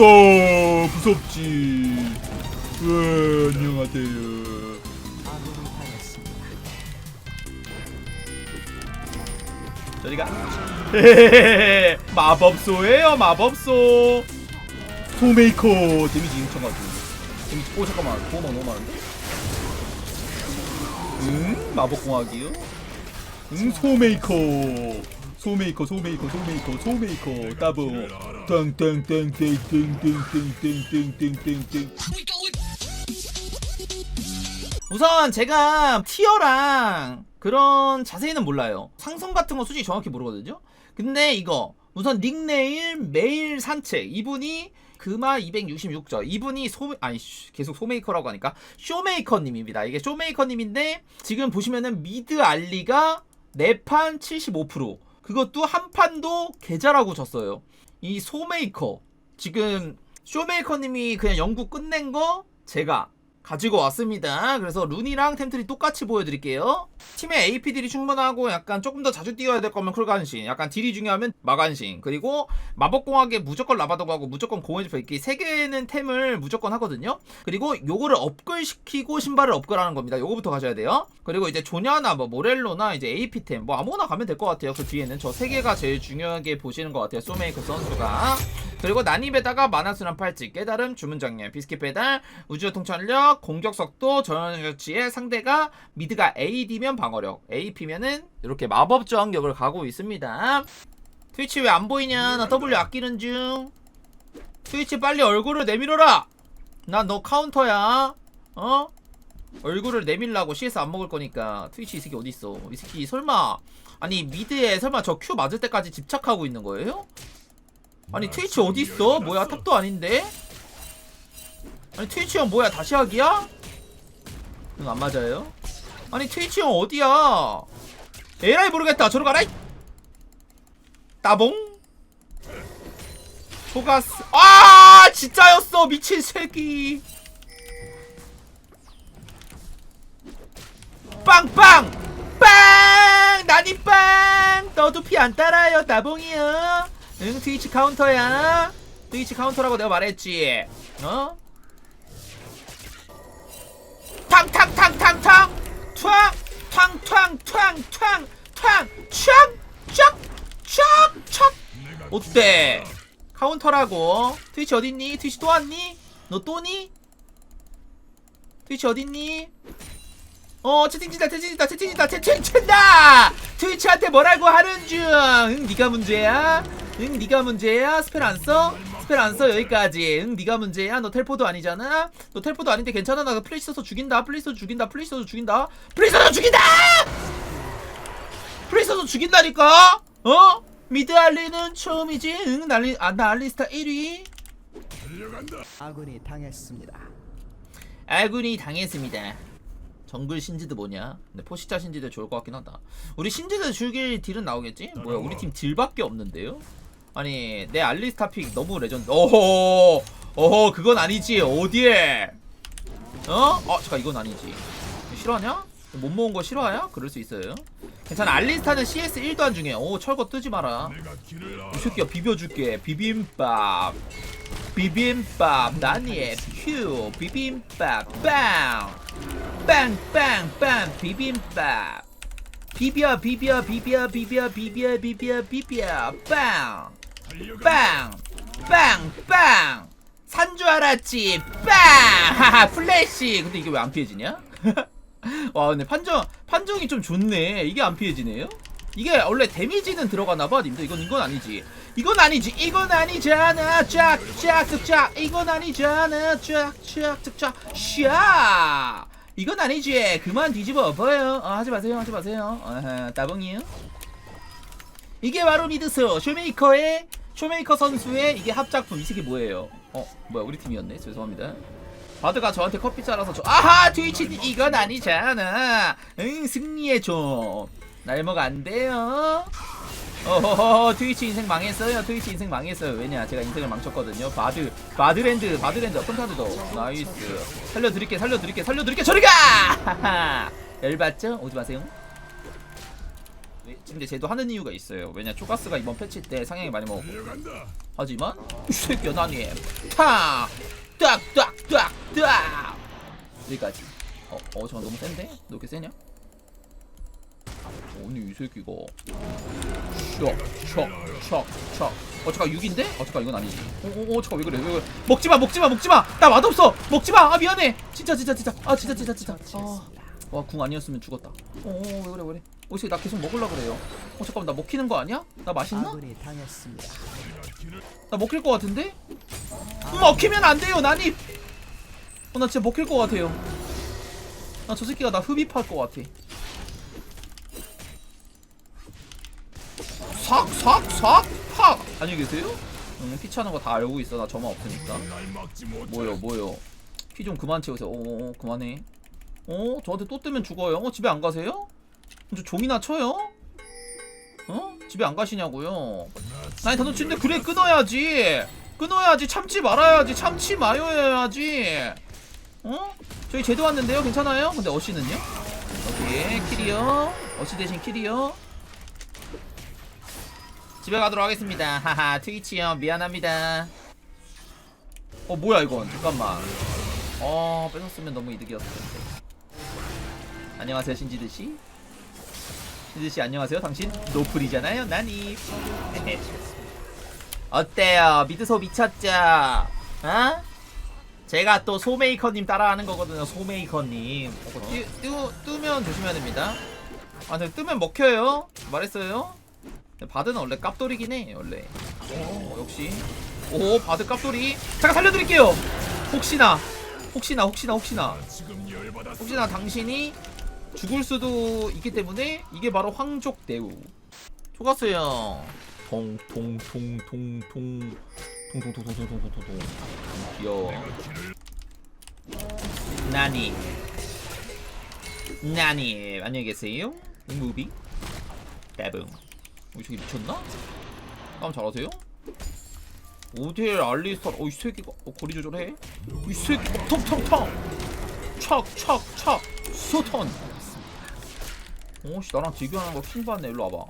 무섭다 무섭지. 으 안녕하세요. 저리가. 마법소예요 마법소. 소메이커 데미지 인쳐가지고 데미지 오 잠깐만. 도마 너무 많은데? 응? 마법공학이요? 응 소메이커 소메이커 소메이커 소메이커 소메이커 따보 땡땡땡땡땡땡땡땡땡땡땡 우선 제가 티어랑 그런 자세히는 몰라요. 상성 같은 거 솔직히 정확히 모르거든요. 근데 이거 우선 닉네임 매일 산책 이분이 금화 266점 이분이 소 아니 씨, 계속 소메이커라고 하니까 쇼메이커님입니다. 이게 쇼메이커님인데 지금 보시면은 미드 알리가 4판 75% 그것도 한 판도 계좌라고 졌어요. 이 소메이커 지금 쇼메이커님이 그냥 연구 끝낸 거 제가 가지고 왔습니다. 그래서 룬이랑 템트리 똑같이 보여드릴게요. 팀의 AP 딜이 충분하고 약간 조금 더 자주 뛰어야 될 거면 쿨간신, 약간 딜이 중요하면 마간신, 그리고 마법공학에 무조건 라바도고 하고 무조건 공원지 벨기 세 개는 템을 무조건 하거든요. 그리고 요거를 업글 시키고 신발을 업글하는 겁니다. 요거부터 가셔야 돼요. 그리고 이제 조냐나 뭐 모렐로나 이제 AP 템 뭐 아무거나 가면 될 것 같아요. 그 뒤에는 저세 개가 제일 중요하게 보시는 것 같아요. 소메이커 선수가. 그리고 난입에다가 만화수란 팔찌, 깨달음, 주문장렬, 비스킷 배달, 우주의 통찰력, 공격 속도, 전원력치에 상대가 미드가 AD면 방어력, AP면은 이렇게 마법 저항력을 가고 있습니다. 트위치 왜 안 보이냐? 나 W 아끼는 중. 트위치 빨리 얼굴을 내밀어라. 나 너 카운터야. 어? 얼굴을 내밀라고 CS 안 먹을 거니까 트위치 이 새끼 어디 있어? 이 새끼 설마 아니 미드에 설마 저 Q 맞을 때까지 집착하고 있는 거예요? 아니 트위치 어디 있어? 뭐야 탑도 아닌데? 아니 트위치 형 뭐야 다시 하기야? 응 안 맞아요? 아니 트위치 형 어디야? 에라이 모르겠다 저로 가라 이 따봉 소가스 아 진짜였어 미친 새끼 빵빵 빵 나니 빵 너도 피 안 따라요 따봉이요 응 트위치 카운터야. 트위치 카운터라고 내가 말했지. 어? 탕탕탕탕탕. 탕 탕탕탕탕탕탕 어때? 카운터라고. 트위치 어딨니? 트위치 또 왔니? 너 또니? 트위치 어딨니? 어 채팅친다 채팅친다 채팅친다 채팅친다! 트위치한테 뭐라고 하는 중응 니가 문제야 응 니가 문제야 스펠 안 써? 스펠 안써 여기까지 응 니가 문제야 너 텔포도 아니잖아 너 텔포도 아닌데 괜찮아 나 플레이 써서 죽인다 플레이 써서 죽인다 플레이 써서 죽인다 플레이 써서 죽인다 플레이 써서 죽인다니까 어? 미드 알리는 처음이지 응 난리 아 난리스타 1위 아군이 당했습니다. 아군이 당했습니다. 정글 신지드 뭐냐? 근데 포식자 신지드 좋을 것 같긴 하다. 우리 신지드 죽일 딜은 나오겠지? 뭐야 우리 팀 딜밖에 없는데요? 아니 내 알리스타 픽 너무 레전드. 어허 어허 그건 아니지 어디에? 어? 어 잠깐 이건 아니지. 싫어하냐? 못 모은 거 싫어하냐? 그럴 수 있어요. 괜찮아 알리스타는 CS 1도 안 중에. 오 철거 뜨지 마라. 이 새끼야 비벼줄게 비빔밥. 비빔밥 나니의 큐 비빔밥 빵 빵빵빵 비빔밥 비벼 비벼 비벼 비벼 비벼 비벼 비벼 빵 빵 빵 빵! 산줄 알았지 빵! 하하 플래시! 근데 이게 왜 안 피해지냐? 와 근데 판정 판정이 좀 좋네. 이게 안 피해지네요? 이게 원래 데미지는 들어가나봐 님들. 이건 이건 아니지. 이건 아니지. 이건 아니잖아. 쫙쫙쫙 이건 아니잖아. 쫙쫙쫙 샤! 이건 아니지. 그만 뒤집어 엎어요. 어, 하지 마세요. 하지 마세요. 어허, 따봉이요. 이게 바로 미드스 쇼메이커의 쇼메이커 선수의 이게 합작품 이 새끼 뭐예요? 어 뭐야 우리 팀이었네. 죄송합니다. 바드가 저한테 커피 잘라서 저 아하 트위치 이건 아니잖아. 응 승리해 줘. 날먹 안 돼요? 어허허 트위치 인생 망했어요. 트위치 인생 망했어요. 왜냐 제가 인생을 망쳤거든요. 바드 바드랜드 바드랜드. 어떤 카드도. 나이스. 살려드릴게 살려드릴게 살려드릴게. 저리가! 열받죠? 오지 마세요. 왜? 근데 쟤도 하는 이유가 있어요. 왜냐 초가스가 이번 패치 때 상향이 많이 먹었고. 하지만 이 새끼야 나니 탁 딱 딱 딱 딱! 여기까지. 어, 어 잠깐 너무 센데? 너 이렇게 세냐? 아니 이 새끼가. 촥촥촥촥. 어 잠깐 6인데? 어 잠깐 이건 아니지. 오오오 잠깐 왜 그래? 왜 그래? 먹지마 먹지마 먹지마! 나 맛없어! 먹지마! 아 미안해! 진짜 진짜 진짜. 아 진짜 진짜 진짜. 처치했습니다. 와궁 아니었으면 죽었다. 어왜 그래 왜 그래 어 새끼 나 계속 먹으려 그래요 어 잠깐만 나 먹히는 거 아니야? 나 맛있나? 아군이 당했습니다. 나 먹힐 것 같은데? 먹히면 안 돼요 난입 어, 나 진짜 먹힐 것 같아요 나 저 새끼가 나 흡입할 것 같아 삭 삭 삭 팍 안녕히 계세요? 응 피차는 거 다 알고 있어 나 저만 없으니까 뭐요 뭐요 피 좀 그만 채우세요 어 어 그만해 어 저한테 또 뜨면 죽어요 어 집에 안 가세요? 저 종이나 쳐요? 어? 집에 안 가시냐고요? 아니 단어 치는데 그래 끊어야지. 끊어야지. 참지 말아야지. 참지 마요 해야지. 어? 저희 제도 왔는데요? 괜찮아요? 근데 어시는요? 오케이. 킬이요. 어시 대신 킬이요. 집에 가도록 하겠습니다. 하하 트위치요. 미안합니다. 어 뭐야 이건? 잠깐만. 어 뺏었으면 너무 이득이었을 텐데. 안녕하세요 신지드씨 신지드씨 안녕하세요. 당신 노플이잖아요 나니 어때요? 미드소 미쳤죠? 어? 제가 또 소메이커님 따라하는 거거든요 소메이커님. 어, 뜨, 뜨, 뜨면 조심해야 됩니다. 아 근데 뜨면 먹혀요? 말했어요? 바드는 원래 깝돌이긴 해 원래. 오 역시. 오 바드 깝돌이. 제가 살려드릴게요. 혹시나 혹시나 혹시나 혹시나. 혹시나 당신이 죽을 수도 있기 때문에 이게 바로 황족 대우 초가스요 통통통통통 통통통통통통통통 귀여워 나니 나니 안녕히 계세요 무비 따봉 어, 이 새끼 미쳤나? 싸움 잘하세요? 오디엘 알리스타 어이 새끼가 어, 거리 조절해 이 새끼 어, 텅텅텅 척척척 소턴 오씨 나랑 비교하는 거 킹받네. 일로 와봐. 야.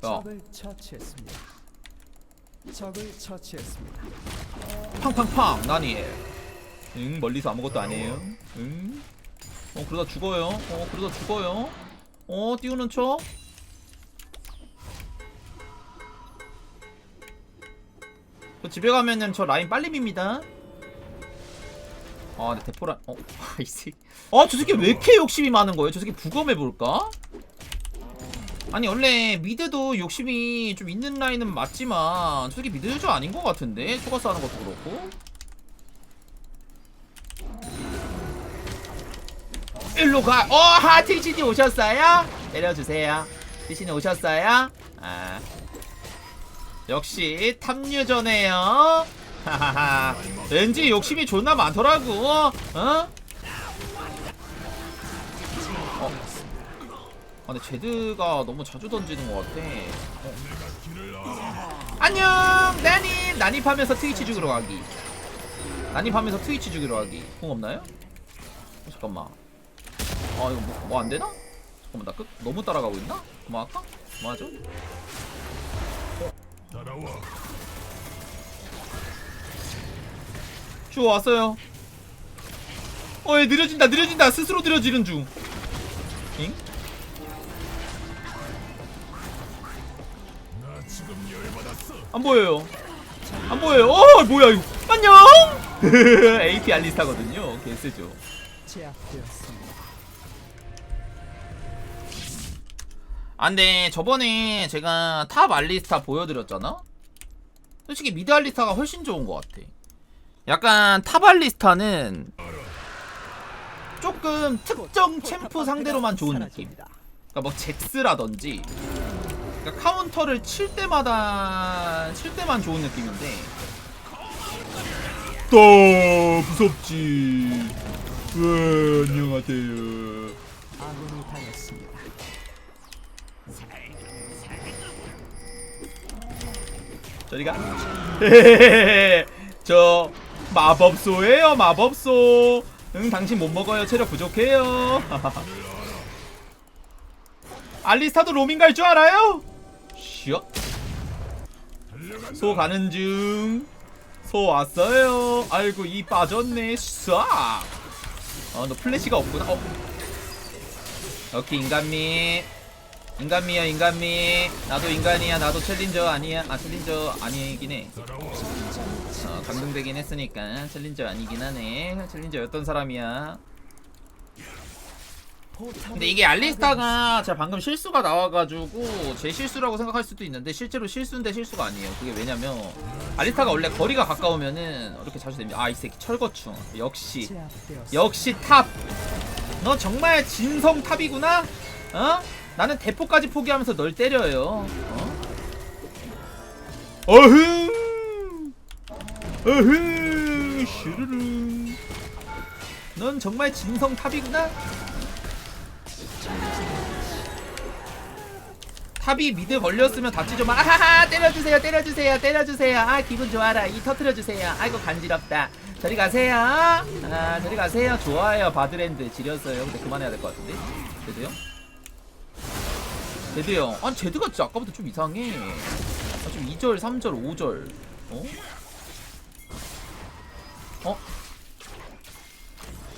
적을 처치했습니다. 적을 처치했습니다. 팡팡팡. 나니. 응 멀리서 아무것도 아니에요. 응? 어 그러다 죽어요. 어 그러다 죽어요. 어 띄우는 척. 저 집에 가면은 저 라인 빨리 밉니다 아 근데 대포란 어 아이씨 어저 새끼 왜 이렇게 욕심이 많은 거예요 저 새끼 부검해 볼까? 아니 원래 미드도 욕심이 좀 있는 라인은 맞지만 저기 미드 유저 아닌 것 같은데 초가스 하는 것도 그렇고 일로 가. 어, 하 티신이 오셨어요? 내려주세요. 티신이 오셨어요? 아, 역시 탐유전에요. 하하하. 왠지 욕심이 존나 많더라고. 어? 어? 아, 근데 제드가 너무 자주 던지는 것 같아. 어. 안녕, 나님. 난입하면서 트위치 죽이러 가기. 난입하면서 트위치 죽이러 가기. 공 없나요? 어, 잠깐만. 아 이거 뭐안 되나? 잠깐만 나 끝 너무 따라가고 있나? 그만할까? 그만하 죠? 슈 왔어요. 어, 얘 느려진다, 느려진다. 스스로 느려지는 중. 잉? 안 보여요. 안 보여요. 어, 뭐야 이거? 안녕. AP 알리스타거든요. 개쓰죠. 제압되었습니다. 아 저번에 제가 탑 알리스타 보여드렸잖아? 솔직히 미드 알리스타가 훨씬 좋은 것 같아 약간 탑 알리스타는 조금 특정 챔프 상대로만 좋은 느낌. 그러니까 뭐 잭스라든지 그러니까 카운터를 칠 때마다 칠 때만 좋은 느낌인데. 더 무섭지. 왜 안녕하세요. 아군이 당했습니다. 저리가. 저 마법소예요 마법소 응 당신 못 먹어요 체력 부족해요 알리스타도 로밍 갈 줄 알아요? 쉬어. 소 가는 중. 소 왔어요. 아이고 이 빠졌네. 쏴. 어너 플래시가 없구나. 어. 오케이 인간미. 인간미야 인간미. 나도 인간이야. 나도 챌린저 아니야. 아 챌린저 아니긴 해. 어, 감동되긴 했으니까 챌린저 아니긴 하네. 챌린저였던 사람이야. 근데 이게 알리스타가 제가 방금 실수가 나와가지고 제 실수라고 생각할 수도 있는데 실제로 실수인데 실수가 아니에요. 그게 왜냐면 알리스타가 원래 거리가 가까우면은 이렇게 자주 됩니다. 아 이 새끼 철거충 역시. 역시 탑. 너 정말 진성 탑이구나. 어? 나는 대포까지 포기하면서 널 때려요. 어? 어흥. 어흥. 슈르르. 넌 정말 진성 탑이구나. 탑이 미드 걸렸으면 다치죠만 아하하 때려주세요 때려주세요 때려주세요. 아 기분 좋아라. 이 터트려주세요. 아이고 간지럽다. 저리 가세요. 아 저리 가세요. 좋아요. 바드랜드 지렸어요. 근데 그만해야 될 것 같은데? 제드요? 제드요 아니 제드가 진짜 아까부터 좀 이상해. 아, 좀 2절 3절 5절. 어? 어?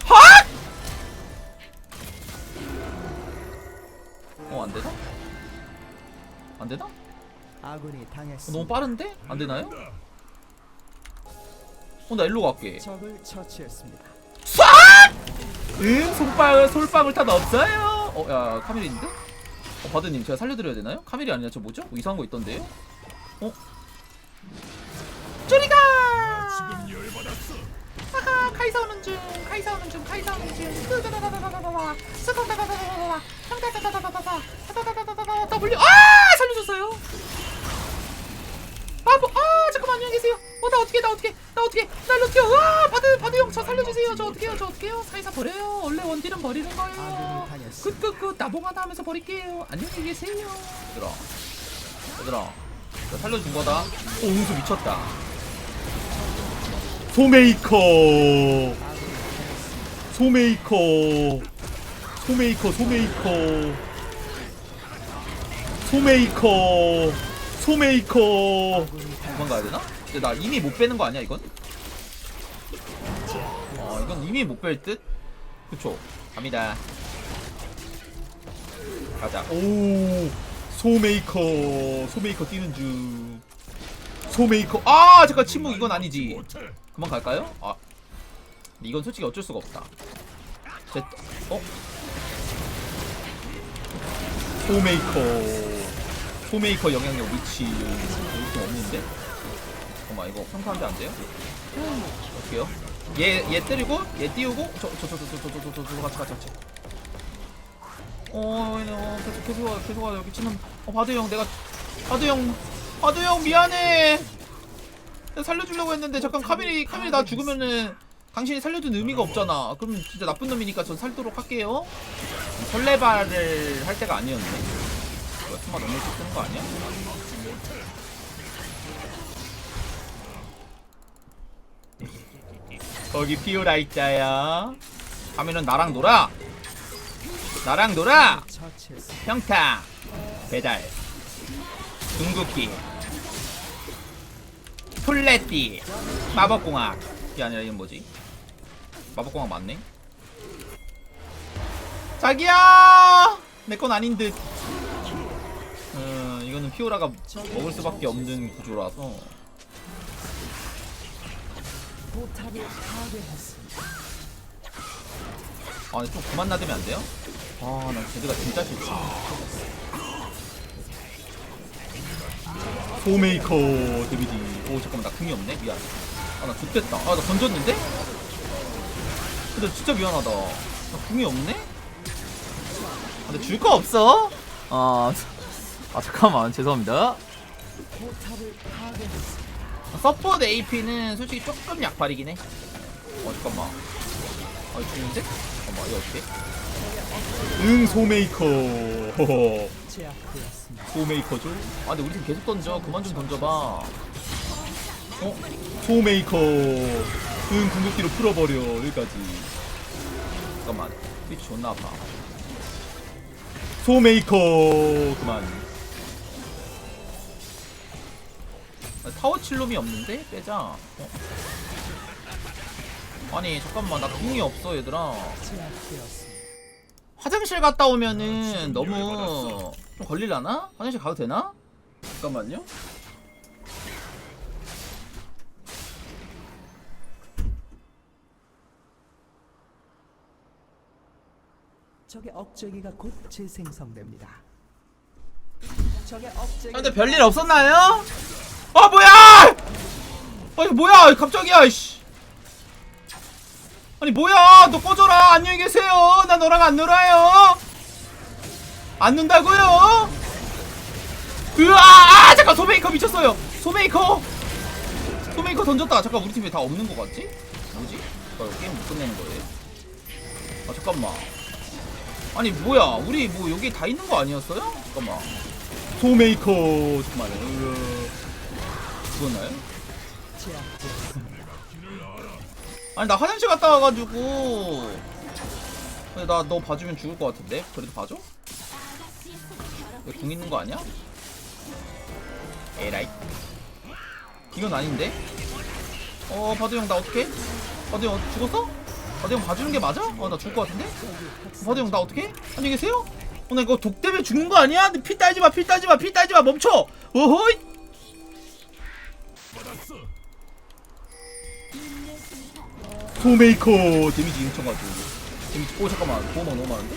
핫! 어 안되나? 안되나? 아군이 어, 당했습니다. 너무 빠른데? 안 되나요? 어, 나 일로 갈게. 적을 처치했습니다. 쏴! 응, 솔빵을, 솔빵을 탄 없어요? 어, 야, 카밀이 있는데? 어, 바드님, 제가 살려드려야 되나요? 카밀이 아니라 저 뭐죠? 뭐 이상한 거 있던데요? 어? 하하, 카이사 오는 중, 카이사 오는 중, 카이사 오는 중. 스다다다다다다다, 스다다다다다다다, 스다다다다다다다, 스다다다다다다, W. 아! 살려줬어요. 아, 뭐, 아, 잠깐만, 안녕히 계세요. 어, 나 어떻게, 나 어떻게, 나 어떻게, 나 어떻게, 아, 바드, 바드 형, 저 살려주세요. 저 어떻게요, 저 어떻게요? 사이사 버려요. 원래 원딜은 버리는 거예요. 당했습니다. 굿굿굿, 나봉하다 하면서 버릴게요. 안녕히 계세요. 얘들아, 얘들아, 나 살려준 거다. 오, 응수 미쳤다. 소메이커, 소메이커, 소메이커, 소메이커, 소메이커, 소메이커. 도망가야 되나? 근데 나 이미 못 빼는 거 아니야 이건? 아 이건 이미 못 뺄 듯? 그쵸. 갑니다. 가자. 오 소메이커. 소메이커 뛰는 중. 소메이커. 아 잠깐 침묵 이건 아니지 한번 갈까요? 아 이건 솔직히 어쩔 수가 없다 제... 어? 포메이커 포메이커 영향력 위치 볼수 없는데? 잠깐만 이거 평타한데 안 돼요? 어때요? 얘, 얘 때리고 얘 띄우고 저 저 저 저 저 저 저저 같이 같이 같이 어, 어 계속 계속 와 계속 와 여기 치는 어 바드 형 내가 바드 형 바드 형 미안해 살려주려고 했는데 잠깐 카밀이 카밀이 나 죽으면은 당신이 살려준 의미가 없잖아. 그러면 진짜 나쁜 놈이니까 전 살도록 할게요. 설레발을 할 때가 아니었네. 뭐야 스마 너무 쓰는 거 아니야? 거기 피오라 있자야. 하면은 나랑 놀아. 나랑 놀아. 평타. 배달. 궁극기 플래띠 마법공학 이게 아니라 이건 뭐지 마법공학 맞네 자기야 내 건 아닌 듯 음, 이거는 피오라가 먹을 수밖에 없는 구조라서. 아, 근데 좀 그만 나대면 안 돼요? 아, 나 제드가 진짜 싫지. 소메이커 데미지. 오, 잠깐만, 나 궁이 없네? 미안. 아, 나 좋됐다. 아, 나 던졌는데? 근데 진짜 미안하다. 나 궁이 없네? 아, 근데 줄 거 없어? 아, 아, 잠깐만, 죄송합니다. 서포트 AP는 솔직히 조금 약발이긴 해. 어, 잠깐만. 아, 죽는데? 잠깐만, 이거 어떻게? 응, 소메이커. 소메이커죠? 아, 근데 우리 팀 계속 던져. 그만 좀 던져봐. 어? 소메이커. 응, 궁극기로 풀어버려. 여기까지. 잠깐만. 스위치 존나 아파. 소메이커 그만 아, 타워 칠놈이 없는데? 빼자 어. 아니 잠깐만 나 궁이 없어 얘들아. 화장실 갔다 오면은 너무 좀 걸릴라나? 화장실 가도 되나? 잠깐만요 적의 억제기가 곧 재생성됩니다. 적의 억제기. 아, 근데 별일 없었나요? 아 뭐야! 아니 뭐야 갑자기야 씨. 아니 뭐야 너 꺼져라 안녕히 계세요 나 너랑 안 놀아요 안 논다고요? 으아 아, 잠깐 소메이커 미쳤어요 소메이커 소메이커 던졌다 잠깐 우리 팀에 다 없는 거 같지? 뭐지? 나 이거 게임 못 끝내는 거예요? 아 잠깐만 아니 뭐야 우리 뭐 여기 다 있는 거 아니었어요? 잠깐만 소메이커 으, 죽었나요? 아니 나 화장실 갔다 와가지고 나너 봐주면 죽을 것 같은데 그래도 봐줘? 왜궁 있는 거 아니야? 에라이 이건 아닌데? 어 바드 형나 어떡해? 바드 형 어- 죽었어? 바드 형 봐주는 게 맞아? 어나 죽을 것 같은데? 바드 형나 어떡해? 안녕히 계세요? 어나 이거 독 때문에 죽는 거 아니야? 피 따지 마 피 따지 마 피 따지 마 멈춰 어허이 소메이커 데미지 엄청 가지고 데미지 오 잠깐만 보호막 너무 많은데?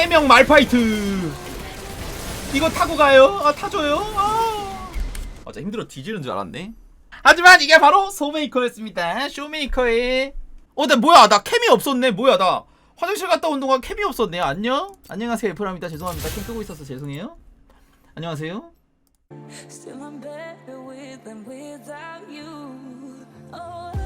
세명 말파이트. 이거 타고 가요? 아 타줘요? 아. 맞아 힘들어. 뒤지는 줄 알았네. 하지만 이게 바로 소메이커였습니다. 쇼메이커의 어나 뭐야? 나 캠이 없었네. 뭐야 나. 화장실 갔다 온 동안 캠이 없었네. 안녕? 안녕하세요 에프라입니다. 죄송합니다. 캠 끄고 있어서 죄송해요. 안녕하세요. Still, I'm better with than without you. Oh,